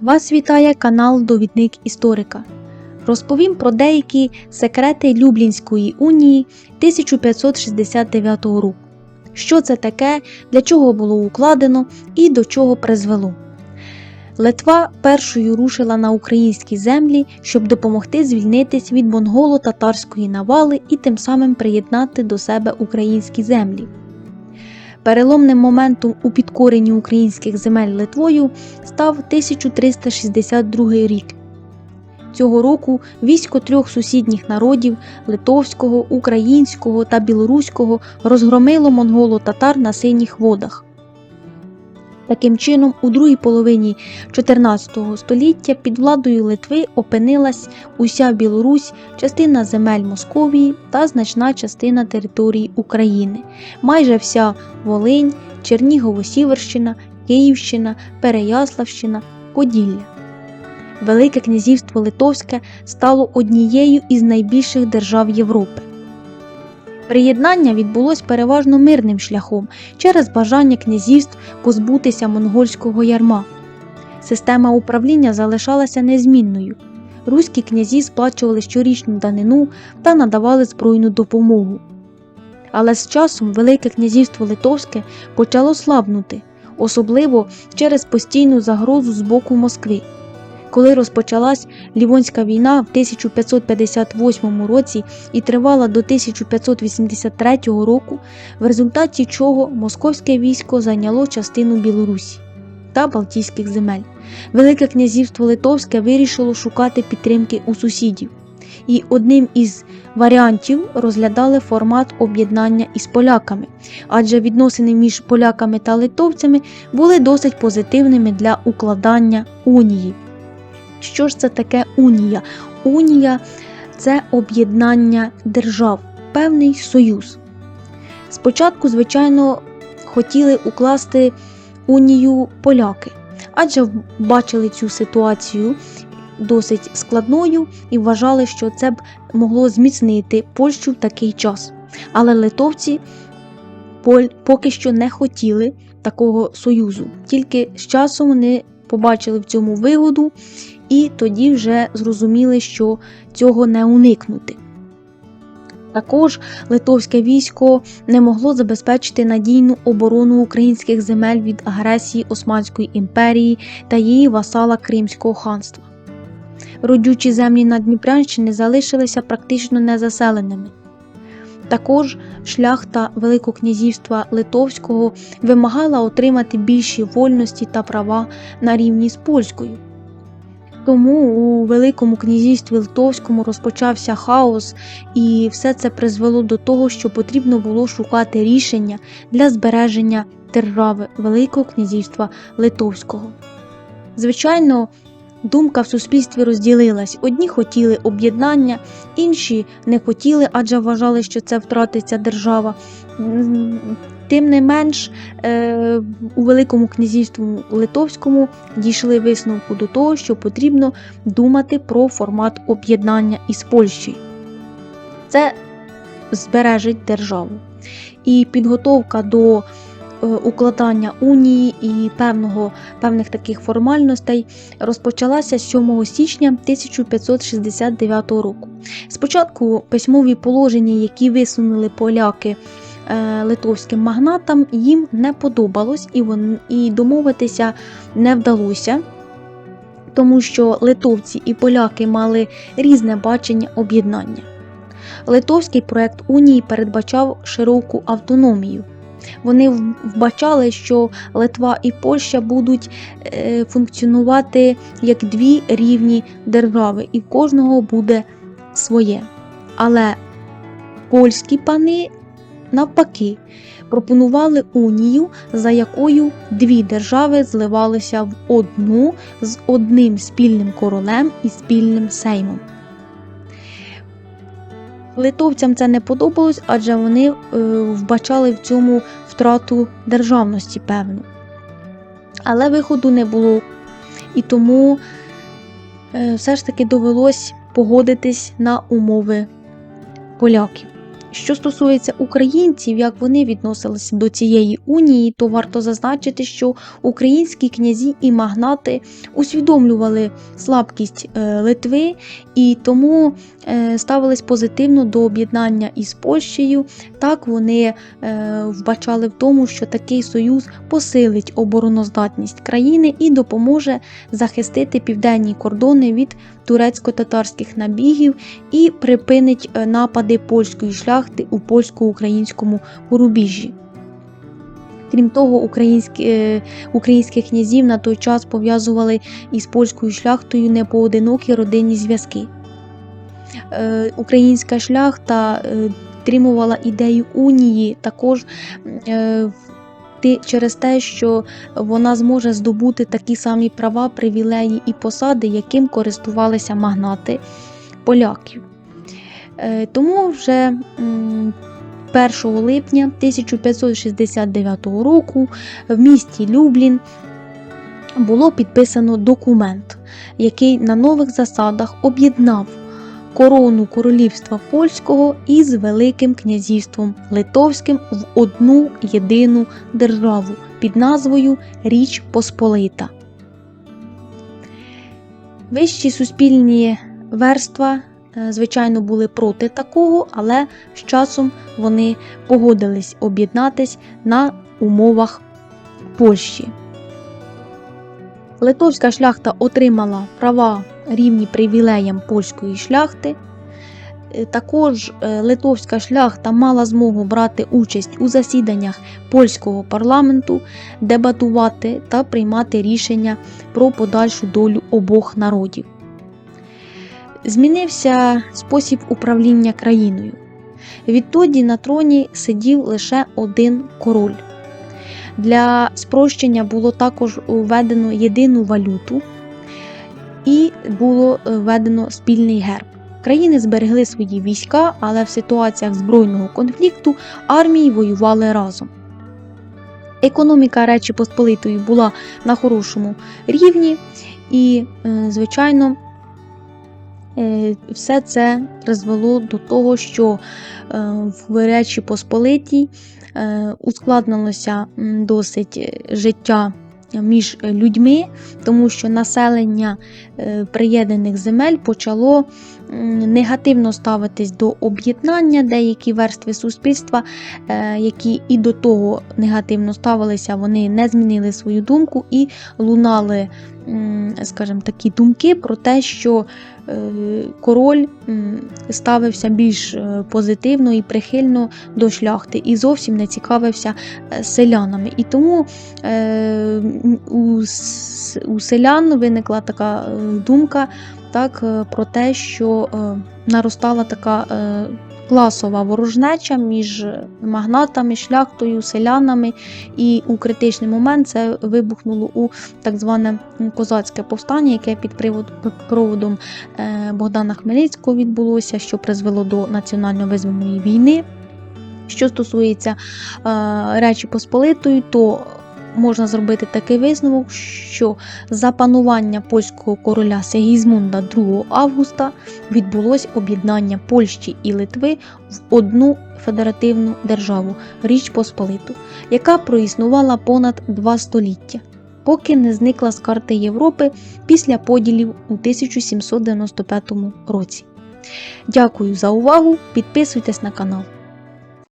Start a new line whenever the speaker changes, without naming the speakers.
Вас вітає канал Довідник Історика. Розповім про деякі секрети Люблінської унії 1569 року. Що це таке, для чого було укладено і до чого призвело. Литва першою рушила на українські землі, щоб допомогти звільнитись від монголо-татарської навали і тим самим приєднати до себе українські землі. Переломним моментом у підкоренні українських земель Литвою став 1362 рік. Цього року військо трьох сусідніх народів литовського, українського та білоруського розгромило монголо-татар на синіх водах. Таким чином, у другій половині 14 століття під владою Литви опинилась уся Білорусь, частина земель Московії та значна частина території України, майже вся Волинь, Чернігово-Сіверщина, Київщина, Переяславщина, Поділля. Велике князівство Литовське стало однією із найбільших держав Європи. Приєднання відбулось переважно мирним шляхом через бажання князівств позбутися монгольського ярма. Система управління залишалася незмінною. Руські князі сплачували щорічну данину та надавали збройну допомогу. Але з часом Велике князівство Литовське почало слабнути, особливо через постійну загрозу з боку Москви. Коли розпочалась Лівонська війна в 1558 році і тривала до 1583 року, в результаті чого московське військо зайняло частину Білорусі та Балтійських земель. Велике князівство Литовське вирішило шукати підтримки у сусідів. І одним із варіантів розглядали формат об'єднання із поляками, адже відносини між поляками та литовцями були досить позитивними для укладання унії. Що ж це таке унія? Унія це об'єднання держав, певний союз. Спочатку, звичайно, хотіли укласти унію поляки, адже бачили цю ситуацію досить складною і вважали, що це б могло зміцнити Польщу в такий час. Але литовці поки що не хотіли такого союзу, тільки з часом вони побачили в цьому вигоду і тоді вже зрозуміли, що цього не уникнути. Також литовське військо не могло забезпечити надійну оборону українських земель від агресії Османської імперії та її васала Кримського ханства. Родючі землі на Дніпрянщині залишилися практично незаселеними. Також шляхта Великокнязівства Литовського вимагала отримати більші вольності та права на рівні з польською. Тому у Великому князівстві Литовському розпочався хаос, і все це призвело до того, що потрібно було шукати рішення для збереження держави Великого князівства Литовського. Звичайно, думка в суспільстві розділилась: одні хотіли об'єднання, інші не хотіли, адже вважали, що це втратиться держава. Тим не менш, у Великому князівстві Литовському дійшли висновку до того, що потрібно думати про формат об'єднання із Польщею. Це збережить державу. І підготовка до укладання унії і певного, певних таких формальностей розпочалася 7 січня 1569 року. Спочатку письмові положення, які висунули поляки литовським магнатам їм не подобалось і, вон, і домовитися не вдалося, тому що литовці і поляки мали різне бачення об'єднання. Литовський проект Унії передбачав широку автономію. Вони вбачали, що Литва і Польща будуть функціонувати як дві рівні держави, і в кожного буде своє. Але польські пани навпаки, пропонували унію, за якою дві держави зливалися в одну з одним спільним королем і спільним сеймом. Литовцям це не подобалось, адже вони е, вбачали в цьому втрату державності певну. Але виходу не було. І тому е, все ж таки довелось погодитись на умови поляків. Що стосується українців, як вони відносилися до цієї унії, то варто зазначити, що українські князі і магнати усвідомлювали слабкість е, Литви і тому е, ставились позитивно до об'єднання із Польщею. Так вони е, вбачали в тому, що такий союз посилить обороноздатність країни і допоможе захистити південні кордони від турецько-татарських набігів і припинить напади польської шляхти у польсько-українському порубіжжі. Крім того, українські, е, українських князів на той час пов'язували із польською шляхтою непоодинокі родинні зв'язки. Е, Українська шляхта е, підтримувала ідею унії також через те, що вона зможе здобути такі самі права, привілеї і посади, яким користувалися магнати поляків. Е, Тому вже 1 липня 1569 року в місті Люблін було підписано документ, який на нових засадах об'єднав корону королівства польського із Великим князівством Литовським в одну єдину державу під назвою Річ Посполита. Вищі суспільні верства, звичайно, були проти такого, але з часом вони погодились об'єднатись на умовах Польщі. Литовська шляхта отримала права рівні привілеям польської шляхти. Е, Також е, литовська шляхта мала змогу брати участь у засіданнях польського парламенту, дебатувати та приймати рішення про подальшу долю обох народів. Змінився спосіб управління країною. Відтоді на троні сидів лише один король. Для спрощення було також введено єдину валюту і було е, введено спільний герб. Країни зберегли свої війська, але в ситуаціях збройного конфлікту армії воювали разом. Економіка Речі Посполитої була на хорошому рівні, і, е, звичайно, все це призвело до того, що е, в Речі Посполитій е, ускладнилося досить е, життя між людьми, тому що населення е, приєднаних земель почало негативно ставитись до об'єднання. Деякі верстви суспільства, е, які і до того негативно ставилися, вони не змінили свою думку і лунали, скажімо, такі думки про те, що е, король ставився більш е, позитивно і прихильно до шляхти і зовсім не цікавився е, селянами. І тому е, у, селян виникла така е, думка так, е, про те, що е, наростала така е, класова ворожнеча між магнатами, шляхтою, селянами, і у критичний момент це вибухнуло у так зване козацьке повстання, яке під проводом е, Богдана Хмельницького відбулося, що призвело до національно-визвольної війни. Що стосується е, Речі Посполитої, то можна зробити такий висновок, що за панування польського короля Сигізмунда 2 августа відбулось об'єднання Польщі і Литви в одну федеративну державу Річ Посполиту, яка проіснувала понад два століття, поки не зникла з карти Європи після поділів у 1795 році. Дякую за увагу! Підписуйтесь на канал.